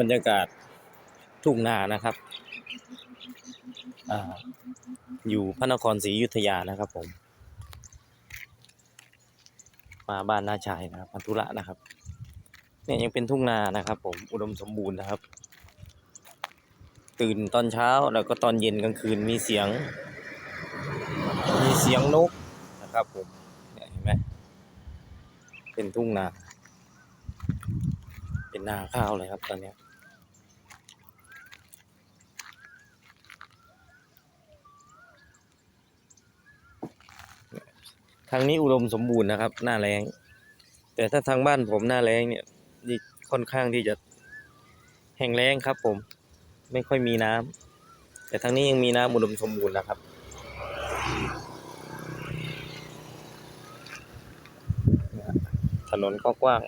บรรยากาศทุ่งนานะครับออยู่พระนครศรีอยุธยานะครับผม มาบ้านนาชายนะครับพันธุระนะครับ เนี่ยยังเป็นทุ่งนานะครับ ผมอุดมสมบูรณ์นะครับ ตื่นตอนเช้าแล้วก็ตอนเย็นกลางคืนมีเสียง มีเสียงนกนะครับผมเนี่ยเห็นไหมเป็นทุ่งนา เป็นนาข้าวเลยครับตอนนี้ทางนี้อุดมสมบูรณ์นะครับ หน้าแรงแต่ถ้าทางบ้านผมหน้าแรงเนี่ยนี่ค่อนข้างที่จะแห้งแล้งครับ ผมไม่ค่อยมีน้ำแต่ทางนี้ยังมีน้ำอุดมสมบูรณ์นะครับ ถนนก็กว้าง